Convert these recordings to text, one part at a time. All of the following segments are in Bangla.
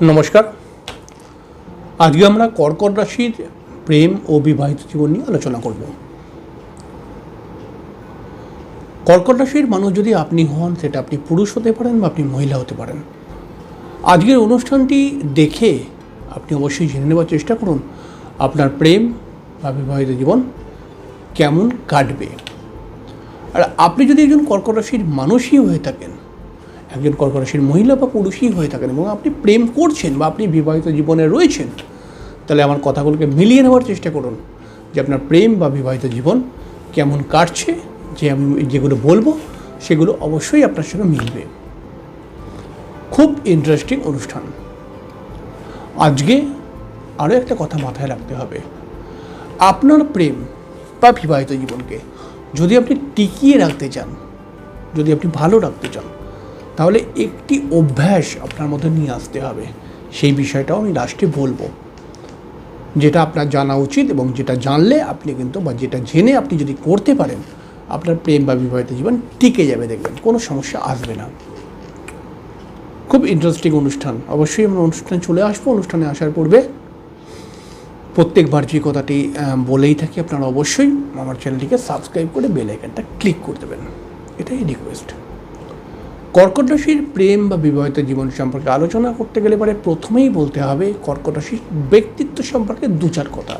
নমস্কার। আজকে আমরা কর্কট রাশির প্রেম ও বিবাহিত জীবন নিয়ে আলোচনা করব। কর্কট রাশির মানুষ যদি আপনি হন, সেটা আপনি পুরুষ হতে পারেন বা আপনি মহিলা হতে পারেন। আজকের অনুষ্ঠানটি দেখে আপনি অবশ্যই জেনে নেওয়ার চেষ্টা করুন, আপনার প্রেম বা বিবাহিত জীবন কেমন কাটবে। আর আপনি যদি একজন কর্কট রাশির মানুষই হয়ে থাকেন একজন কর্কট রাশির মহিলা বা পুরুষই হয়ে থাকেন এবং আপনি প্রেম করছেন বা আপনি বিবাহিত জীবনে রয়েছেন, তাহলে আমার কথাগুলোকে মিলিয়ে নেওয়ার চেষ্টা করুন যে আপনার প্রেম বা বিবাহিত জীবন কেমন কাটছে, যে আমি যেগুলো বলব সেগুলো অবশ্যই আপনার সঙ্গে মিলবে। খুব ইন্টারেস্টিং অনুষ্ঠান। আজকে আরও একটা কথা মাথায় রাখতে হবে। আপনার প্রেম বা বিবাহিত জীবনকে যদি আপনি টিকিয়ে রাখতে চান, যদি আপনি ভালো রাখতে চান তাহলে একটি অভ্যাস আপনার মধ্যে নিয়ে আসতে হবে। সেই বিষয়টাও আমি লাস্টে বলব। যেটা আপনার জানা উচিত এবং যেটা জানলে আপনি কিন্তু বা যেটা জেনে আপনি যদি করতে পারেন, আপনার প্রেম বা বিবাহিত জীবন টিকে যাবে দেখবেন, কোনো সমস্যা আসবে না। খুব ইন্টারেস্টিং অনুষ্ঠান। অবশ্যই আমরা অনুষ্ঠানে চলে আসব। অনুষ্ঠানে আসার পূর্বে প্রত্যেকবার যে কথাটি বলেই থাকি আপনারা অবশ্যই। আমার চ্যানেলটিকে সাবস্ক্রাইব করে বেল আইকনটা ক্লিক করে দেবেন। এটাই রিকোয়েস্ট কর্কট রাশির প্রেম বা বিবাহিত জীবন সম্পর্কে আলোচনা করতে গেলে পরে প্রথমেই বলতে হবে কর্কট রাশির ব্যক্তিত্ব সম্পর্কে দু চার কথা।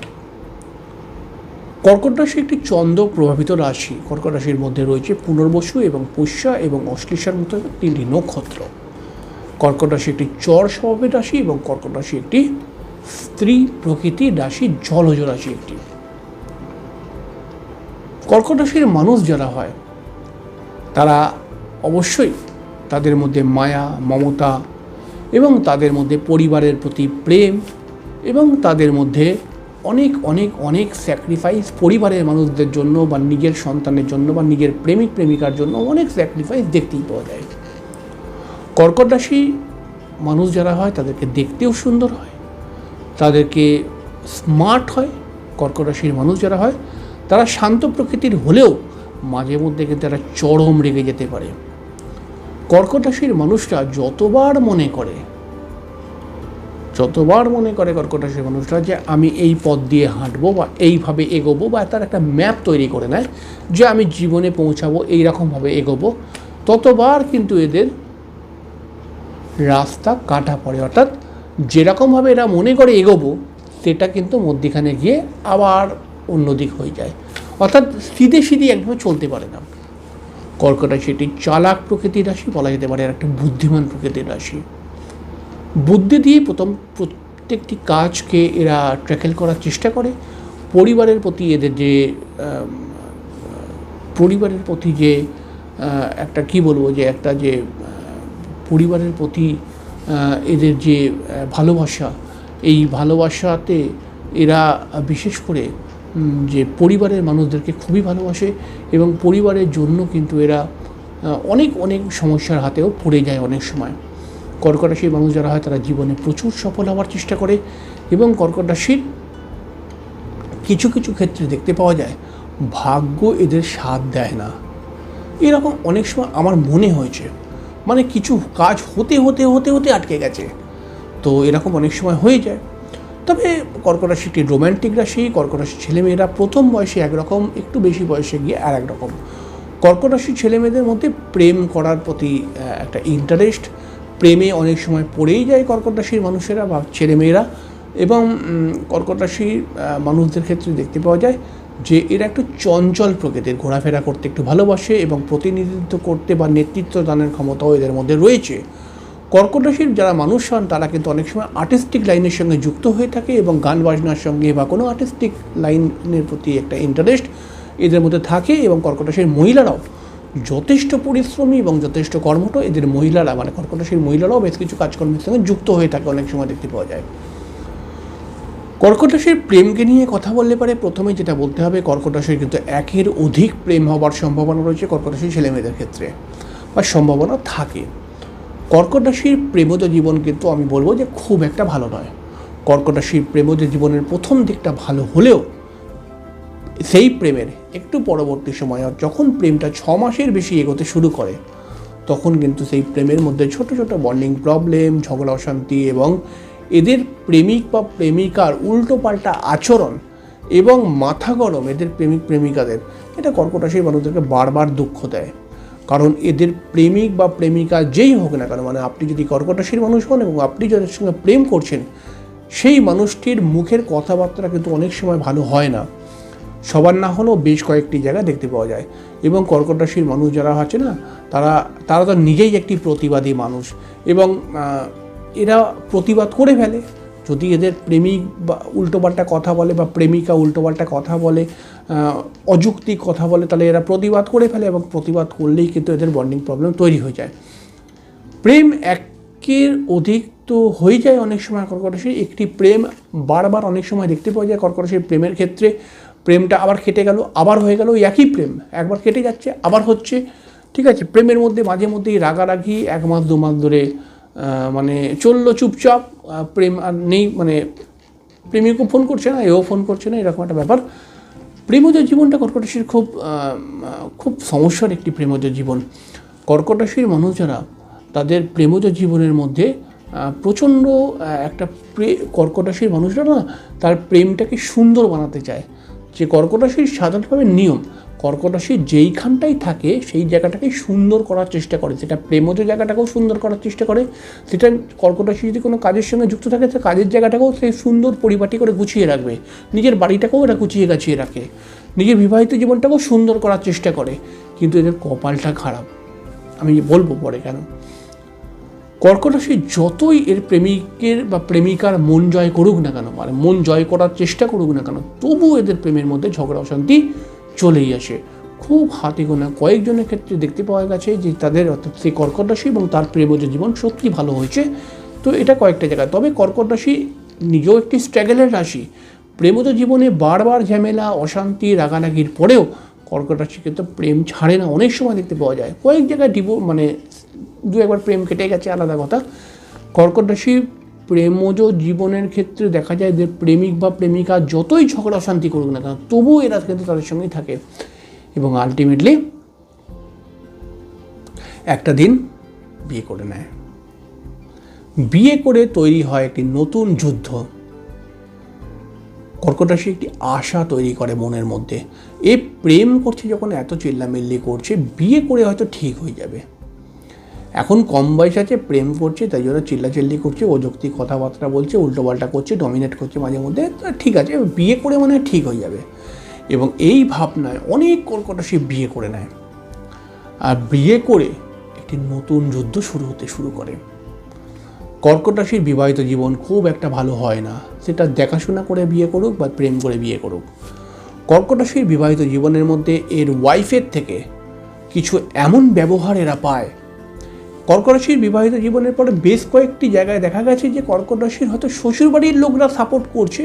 কর্কট রাশি একটি চন্দ্র প্রভাবিত রাশি। কর্কট রাশির মধ্যে রয়েছে পুনর্বসু এবং পুষ্যা এবং অশ্লেষার মতো তিনটি নক্ষত্র। কর্কট রাশি একটি চর স্বভাবের রাশি এবং কর্কট রাশি একটি স্ত্রী প্রকৃতি রাশি, জলজ রাশি একটি। কর্কট রাশির মানুষ যারা হয়, তারা অবশ্যই তাদের মধ্যে মায়া, মমতা এবং তাদের মধ্যে পরিবারের প্রতি প্রেম এবং তাদের মধ্যে অনেক অনেক অনেক স্যাক্রিফাইস পরিবারের মানুষদের জন্য বা নিজের সন্তানের জন্য বা নিজের প্রেমিক, প্রেমিকার জন্য অনেক স্যাক্রিফাইস দেখতেই পাওয়া যায়। কর্কট রাশি মানুষ যারা হয়, তাদেরকে দেখতেও সুন্দর হয়, তাদেরকে স্মার্ট হয়। কর্কট রাশির মানুষ যারা হয়, তারা শান্ত প্রকৃতির হলেও মাঝে মধ্যে কিন্তু তারা চরম রেগে যেতে পারে। কর্কট রাশির মানুষরা যতবার মনে করে, যতবার মনে করে কর্কট রাশির মানুষরা যে আমি এই পথ দিয়ে হাঁটবো বা এইভাবে এগোবো বা তার একটা ম্যাপ তৈরি করে নেয় যে আমি জীবনে পৌঁছাবো এইরকমভাবে এগোবো, ততবার কিন্তু এদের রাস্তা কাটা পড়ে। অর্থাৎ যেরকমভাবে এরা মনে করে এগোবো, সেটা কিন্তু মধ্যিখানে গিয়ে আবার অন্যদিক হয়ে যায়। অর্থাৎ সিধে সিধে একভাবে চলতে পারে না। কর্কট রাশি একটি চালাক প্রকৃতির রাশি, বলা যেতে পারে একটা বুদ্ধিমান প্রকৃতির রাশি। বুদ্ধি দিয়ে প্রথম প্রত্যেকটি কাজকে এরা ট্র্যাকেল করার চেষ্টা করে। পরিবারের প্রতি এদের যে পরিবারের প্রতি যে একটা কি বলব যে, একটা যে পরিবারের প্রতি এদের যে ভালোবাসা, এই ভালোবাসাতে এরা বিশেষ করে যে পরিবারের মানুষদেরকে খুবই ভালোবাসে এবং পরিবারের জন্য কিন্তু এরা অনেক অনেক সমস্যার হাতেও পড়ে যায় অনেক সময়। কর্কট রাশির মানুষ যারা হয় তারা জীবনে প্রচুর সফল হওয়ার চেষ্টা করে এবং কর্কট রাশির কিছু কিছু ক্ষেত্রে দেখতে পাওয়া যায়, ভাগ্য এদের সাথ দেয় না। এরকম অনেক সময় আমার মনে হয়েছে মানে কিছু কাজ হতে হতে হতে হতে আটকে গেছে। তো এরকম অনেক সময় হয়ে যায়। তবে কর্কট রাশি একটি রোম্যান্টিক রাশি, কর্কট রাশির ছেলেমেয়েরা প্রথম বয়সে একরকম, একটু বেশি বয়সে গিয়ে আর এক রকম কর্কট রাশির ছেলেমেয়েদের মধ্যে প্রেম করার প্রতি একটা ইন্টারেস্ট প্রেমে অনেক সময় পড়েই যায় কর্কট রাশির মানুষেরা বা ছেলেমেয়েরা এবং কর্কট রাশির মানুষদের ক্ষেত্রে দেখতে পাওয়া যায় যে এরা একটু চঞ্চল প্রকৃতির, ঘোরাফেরা করতে একটু ভালোবাসে এবং প্রতিনিধিত্ব করতে বা নেতৃত্ব দানের ক্ষমতাও এদের মধ্যে রয়েছে। কর্কট রাশির যারা মানুষ হন, তারা কিন্তু অনেক সময় আর্টিস্টিক লাইনের সঙ্গে যুক্ত হয়ে থাকে এবং গান বাজনার সঙ্গে বা কোনো আর্টিস্টিক লাইনের প্রতি একটা ইন্টারেস্ট এদের মধ্যে থাকে এবং কর্কট রাশির মহিলারাও যথেষ্ট পরিশ্রমী এবং যথেষ্ট কর্মঠ। এদের মহিলারা মানে কর্কট রাশির মহিলারাও বেশ কিছু কাজকর্মের সঙ্গে যুক্ত হয়ে থাকে অনেক সময় দেখতে পাওয়া যায়। কর্কট রাশির প্রেমকে নিয়ে কথা বললে পারে। প্রথমে যেটা বলতে হবে কর্কট রাশির কিন্তু একের অধিক প্রেম হওয়ার সম্ভাবনা রয়েছে কর্কট রাশির ছেলেমেয়েদের ক্ষেত্রে বা সম্ভাবনা থাকে। কর্কট রাশির প্রেমজ জীবন কিন্তু আমি বলব যে খুব একটা ভালো নয়। কর্কট রাশির প্রেমজ জীবনের প্রথম দিকটা ভালো হলেও সেই প্রেমের একটু পরবর্তী সময় যখন প্রেমটা ছ মাসের বেশি এগোতে শুরু করে, তখন কিন্তু সেই প্রেমের মধ্যে ছোট ছোট বন্ডিং প্রবলেম ঝগড়া, অশান্তি এবং এদের প্রেমিক বা প্রেমিকার উল্টোপাল্টা আচরণ এবং মাথা গরম এদের প্রেমিক প্রেমিকাদের এটা কর্কট রাশির মানুষদেরকে বারবার দুঃখ দেয়। কারণ এদের প্রেমিক বা প্রেমিকা যেই হোক না কেন মানে আপনি যদি কর্কট রাশির মানুষ হন এবং আপনি যাদের সঙ্গে প্রেম করছেন, সেই মানুষটির মুখের কথাবার্তা কিন্তু অনেক সময় ভালো হয় না। সবার না হলেও বেশ কয়েকটি জায়গায় দেখতে পাওয়া যায়। এবং কর্কট রাশির মানুষ যারা আছে না, তারা তারা তো নিজেই একটি প্রতিবাদী মানুষ। এবং এরা প্রতিবাদ করে ফেলে। যদি এদের প্রেমিক বা উল্টোপাল্টা কথা বলে বা প্রেমিকা উল্টোপাল্টা কথা বলে আহ, অযৌক্তিক কথা বলে তাহলে এরা প্রতিবাদ করে ফেলে এবং প্রতিবাদ করলেই কিন্তু এদের বন্ডিং প্রবলেম তৈরি হয়ে যায়। প্রেম একের অধিক তো হয়ে যায় অনেক সময় কর্কট একটি প্রেম বারবার অনেক সময় দেখতে পাওয়া যায় কর্কট প্রেমের ক্ষেত্রে। প্রেমটা আবার কেটে গেল আবার হয়ে গেল একই প্রেম একবার কেটে যাচ্ছে আবার হচ্ছে। ঠিক আছে প্রেমের মধ্যে মাঝে মধ্যেই রাগারাগি এক মাস দু মাস ধরে মানে চলল চুপচাপ প্রেম আর নেই মানে প্রেমিকও ফোন করছে না, এও ফোন করছে না, এরকম একটা ব্যাপার। প্রেমজ জীবনটা কর্কটরাশির খুব খুব সমস্যার একটি প্রেমজ জীবন। কর্কট রাশির মানুষ যারা তাদের প্রেমজ জীবনের মধ্যে প্রচণ্ড একটা প্রে, কর্কটাশির মানুষরা না তার প্রেমটাকে সুন্দর বানাতে চায়। যে কর্কট রাশির সাধারণভাবে নিয়ম কর্কট রাশি যেইখানটাই থাকে সেই জায়গাটাকে সুন্দর করার চেষ্টা করে। সেটা প্রেমজ জায়গাটাকেও সুন্দর করার চেষ্টা করে। সেটা কর্কট রাশি যদি কোনো কাজের সঙ্গে যুক্ত থাকে, সে কাজের জায়গাটাকেও সে সুন্দর পরিপাটি করে গুছিয়ে রাখবে। নিজের বাড়িটাকেও এরা গুছিয়ে গাছিয়ে রাখে। নিজের বিবাহিত জীবনটাকেও সুন্দর করার চেষ্টা করে। কিন্তু এদের কপালটা খারাপ। আমি বলব পরে কেন? কর্কট রাশি যতই এর প্রেমিকের বা প্রেমিকার মন জয় করুক না কেন মানে মন জয় করার চেষ্টা করুক না কেন, তবু এদের প্রেমের মধ্যে ঝগড়া অশান্তি চলেই আসে। খুব হাতে গোনা কয়েকজনের ক্ষেত্রে দেখতে পাওয়া গেছে যে তাদের অর্থাৎ সেই কর্কট রাশি এবং তার প্রেমজ জীবন সত্যি ভালো হয়েছে। তো এটা কয়েকটা জায়গায়। তবে কর্কট রাশি নিজেও একটি স্ট্রাগলের রাশি। প্রেমজ জীবনে বারবার ঝামেলা, অশান্তি, রাগারাগির পরেও কর্কট রাশি কিন্তু প্রেম ছাড়ে না, অনেক সময় দেখতে পাওয়া যায়। কয়েক জায়গায় ডিভো মানে দু একবার প্রেম কেটে গেছে আলাদা কথা। কর্কট রাশি প্রেমজ জীবনের ক্ষেত্রে দেখা যায় যে প্রেমিক বা প্রেমিকা যতই ঝগড়া অশান্তি করুক না কেন, তবুও এরা কিন্তু তাদের সঙ্গেই থাকে। এবং আলটিমেটলি একটা দিন বিয়ে করে নেয়। বিয়ে করে তৈরি হয় একটি নতুন যুদ্ধ। কর্কট রাশি একটি আশা তৈরি করে মনের মধ্যে। এ প্রেম করছে যখন এত চিল্লামিল্লি করছে, বিয়ে করে হয়তো ঠিক হয়ে যাবে। এখন কম বয়স আছে, প্রেম করছে, তাই জন্য চিল্লাচিল্লি করছে অযৌক্তিক কথাবার্তা বলছে, উল্টোপাল্টা করছে ডমিনেট করছে মাঝে মধ্যে ঠিক আছে, বিয়ে করে মানে ঠিক হয়ে যাবে। এবং এই ভাবনায় অনেক কর্কট রাশি বিয়ে করে নেয়। আর বিয়ে করে একটি নতুন যুদ্ধ শুরু হতে শুরু করে। কর্কট রাশির বিবাহিত জীবন খুব একটা ভালো হয় না। সেটা দেখাশোনা করে বিয়ে করুক বা প্রেম করে বিয়ে করুক। কর্কট রাশির বিবাহিত জীবনের মধ্যে এর ওয়াইফের থেকে কিছু এমন ব্যবহার এরা পায় কর্কট রাশির বিবাহিত জীবনের পরে বেশ কয়েকটি জায়গায় দেখা গেছে যে কর্কট রাশির হয়তো শ্বশুরবাড়ির লোকরা সাপোর্ট করছে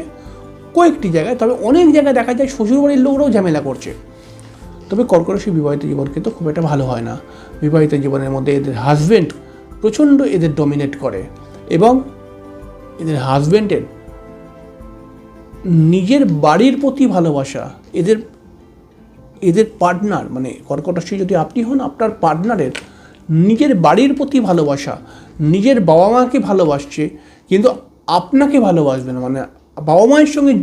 কয়েকটি জায়গায়, তবে অনেক জায়গায় দেখা যায় শ্বশুরবাড়ির লোকরাও ঝামেলা করছে। তবে কর্কট রাশির বিবাহিত জীবন কিন্তু খুব একটা ভালো হয় না। বিবাহিত জীবনের মধ্যে এদের হাজবেন্ড প্রচণ্ড এদের ডমিনেট করে এবং এদের হাজবেন্ডের নিজের বাড়ির প্রতি ভালোবাসা, এদের এদের পার্টনার মানে কর্কট যদি আপনি হন, আপনার পার্টনারের নিজের বাড়ির প্রতি ভালোবাসা, নিজের বাবা মাকে ভালোবাসছে, কিন্তু আপনাকে ভালোবাসবে না। মানে বাবা মায়ের সঙ্গে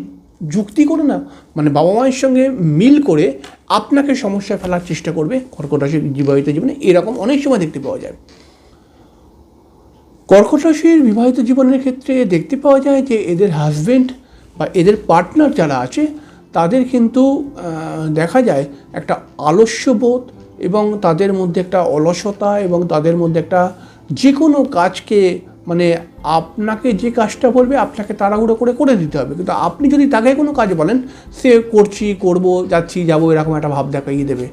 যুক্তি করে না মানে বাবা মায়ের সঙ্গে মিল করে আপনাকে সমস্যায় ফেলার চেষ্টা করবে কর্কট রাশির বিবাহিত জীবনে। এরকম অনেক সময় দেখতে পাওয়া যায়। কর্কট রাশির বিবাহিত জীবনের ক্ষেত্রে দেখতে পাওয়া যায় যে এদের হাজবেন্ড বা এদের পার্টনার যারা আছে, তাদের কিন্তু দেখা যায় একটা আলস্যবোধ এবং তাদের মধ্যে একটা অলসতা এবং তাদের মধ্যে একটা যে কোনো কাজকে মানে আপনাকে যে কাজটা বলবে আপনাকে তাড়াহুড়ো করে করে দিতে হবে। কিন্তু আপনি যদি তাকে কোনো কাজ বলেন সে করছি করব যাচ্ছি যাব এরকম একটা ভাব দেখাইয়ে দেবে।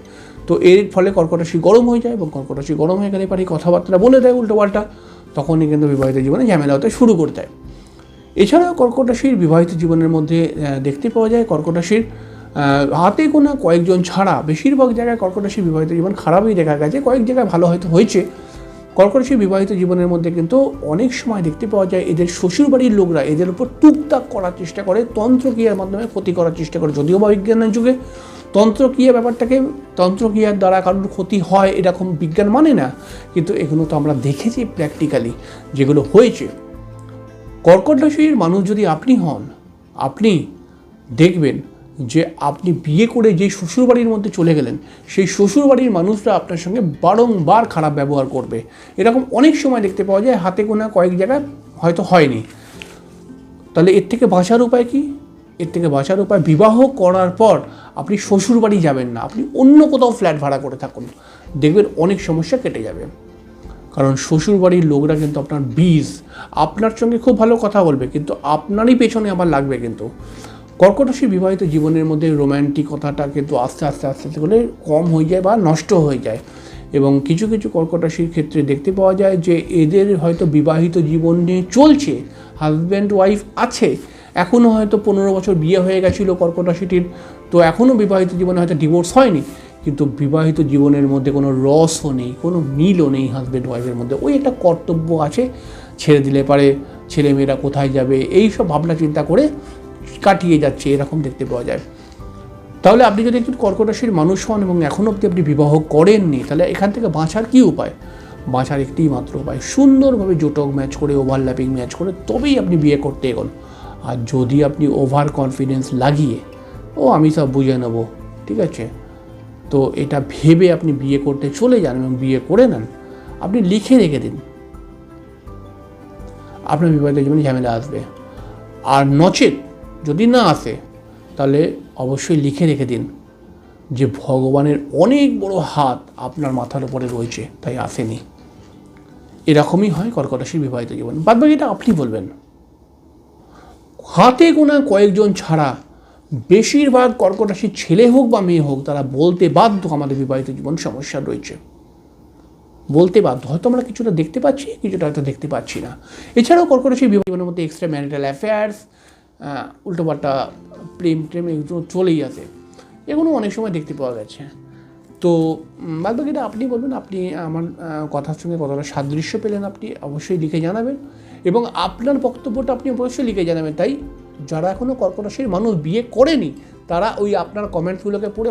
তো এর ফলে কর্কট রাশি গরম হয়ে যায় এবং কর্কট রাশি গরম হয়ে গেলে পারি কথাবার্তা বলে দেয় উল্টোপাল্টা তখনই কিন্তু বিবাহিত জীবনে ঝামেলা হতে শুরু করে দেয়। এছাড়াও কর্কট রাশির বিবাহিত জীবনের মধ্যে দেখতে পাওয়া যায় কর্কট রাশির আহ, হাতে গোনা কয়েকজন ছাড়া বেশিরভাগ জায়গায় কর্কট রাশির বিবাহিত জীবন খারাপই দেখা গেছে। কয়েক জায়গায় ভালো হয়তো হয়েছে। কর্কট বিবাহিত জীবনের মধ্যে কিন্তু অনেক সময় দেখতে পাওয়া যায়, এদের শ্বশুরবাড়ির লোকরা এদের উপর টুকটাক করার চেষ্টা করে, তন্ত্রক্রিয়ার মাধ্যমে ক্ষতি করার চেষ্টা করে। যদিও বা বিজ্ঞানের যুগে তন্ত্রক্রিয়া ব্যাপারটাকে, তন্ত্রক্রিয়ার দ্বারা কারোর ক্ষতি হয় এরকম বিজ্ঞান মানে না, কিন্তু এগুলো তো আমরা দেখেছি প্র্যাকটিক্যালি যেগুলো হয়েছে। কর্কট রাশির মানুষ যদি আপনি হন, আপনি দেখবেন যে আপনি বিয়ে করে যে শ্বশুরবাড়ির মধ্যে চলে গেলেন, সেই শ্বশুরবাড়ির মানুষরা আপনার সঙ্গে বারংবার খারাপ ব্যবহার করবে। এরকম অনেক সময় দেখতে পাওয়া যায়, হাতে গোনা কয়েক জায়গায় হয়তো হয়নি। তাহলে এর থেকে বাঁচার উপায় কি? এর থেকে বাঁচার উপায় বিবাহ করার পর আপনি শ্বশুরবাড়ি যাবেন না, আপনি অন্য কোথাও ফ্ল্যাট ভাড়া করে থাকুন। দেখবেন অনেক সমস্যা কেটে যাবে। কারণ শ্বশুরবাড়ির লোকরা কিন্তু আপনার বীজ, আপনার সঙ্গে খুব ভালো কথা বলবে, কিন্তু আপনারই পেছনে আবার লাগবে কিন্তু। কর্কট রাশির বিবাহিত জীবনের মধ্যে রোম্যান্টিকতাটা কিন্তু আস্তে আস্তে আস্তে আস্তে করে কম হয়ে যায় বা নষ্ট হয়ে যায়। এবং কিছু কিছু কর্কট ক্ষেত্রে দেখতে পাওয়া যায় যে এদের হয়তো বিবাহিত জীবন নিয়ে চলছে হাজব্যান্ড ওয়াইফ আছে। এখনও হয়তো পনেরো বছর বিয়ে হয়ে গেছিল কর্কট রাশিটির তো এখনও বিবাহিত জীবনে হয়তো ডিভোর্স হয়নি। কিন্তু বিবাহিত জীবনের মধ্যে কোনো রসও নেই, কোনো মিলও নেই হাজব্যান্ড ওয়াইফের মধ্যে। ওই একটা কর্তব্য আছে, ছেড়ে দিলে পারে, ছেলেমেয়েরা কোথায় যাবে? এই সব ভাবনা চিন্তা করে কাটিয়ে যাচ্ছে, এরকম দেখতে পাওয়া যায়। তাহলে আপনি যদি একটু কর্কট রাশির মানুষ হন এবং এখনও অবধি আপনি বিবাহ করেননি, তাহলে এখান থেকে বাঁচার কী উপায়? বাঁচার একটিই মাত্র উপায়, সুন্দরভাবে জোটক ম্যাচ করে ওভারল্যাপিং ম্যাচ করে, তবেই আপনি বিয়ে করতে এগোন। আর যদি আপনি ওভার কনফিডেন্স লাগিয়ে, ও আমি সব বুঝে নেব, ঠিক আছে? তো এটা ভেবে আপনি বিয়ে করতে চলে যান এবং বিয়ে করে নেন। আপনি লিখে রেখে দিন। আপনার বিবাহিত জীবনে ঝামেলা আসবে। আর নচেত যদি না আসে, তাহলে অবশ্যই লিখে রেখে দিন যে ভগবানের অনেক বড় হাত আপনার মাথার উপরে রয়েছে, তাই আসেনি। এরকমই হয় কর্কট রাশির বিবাহিত জীবন। বাদ বাকিটা আপনি বলবেন। হাতে গোনা কয়েকজন ছাড়া বেশিরভাগ কর্কট রাশির ছেলে হোক বা মেয়ে হোক, তারা বলতে বাধ্য আমাদের বিবাহিত জীবন সমস্যা রয়েছে। বলতে বাধ্য। হয়তো আমরা কিছুটা দেখতে পাচ্ছি, কিছুটা হয়তো দেখতে পাচ্ছি না। এছাড়াও কর্কট রাশির বিবাহ জীবনের মধ্যে এক্সট্রা ম্যারিটাল অ্যাফেয়ার্স উল্টোপাল্টা প্রেম টেম এগুলো চলেই আছে এগুলো অনেক সময় দেখতে পাওয়া গেছে। তো বাদ বাকিটা আপনি বলবেন, আপনি আমার কথার সঙ্গে কতটা সাদৃশ্য পেলেন আপনি, অবশ্যই লিখে জানাবেন। এবং আপনার বক্তব্যটা আপনি অবশ্যই লিখে জানাবেন। তাই যারা এখনও কর্কট মানুষ বিয়ে করেনি, তারা ওই আপনার কমেন্টসগুলোকে পড়ে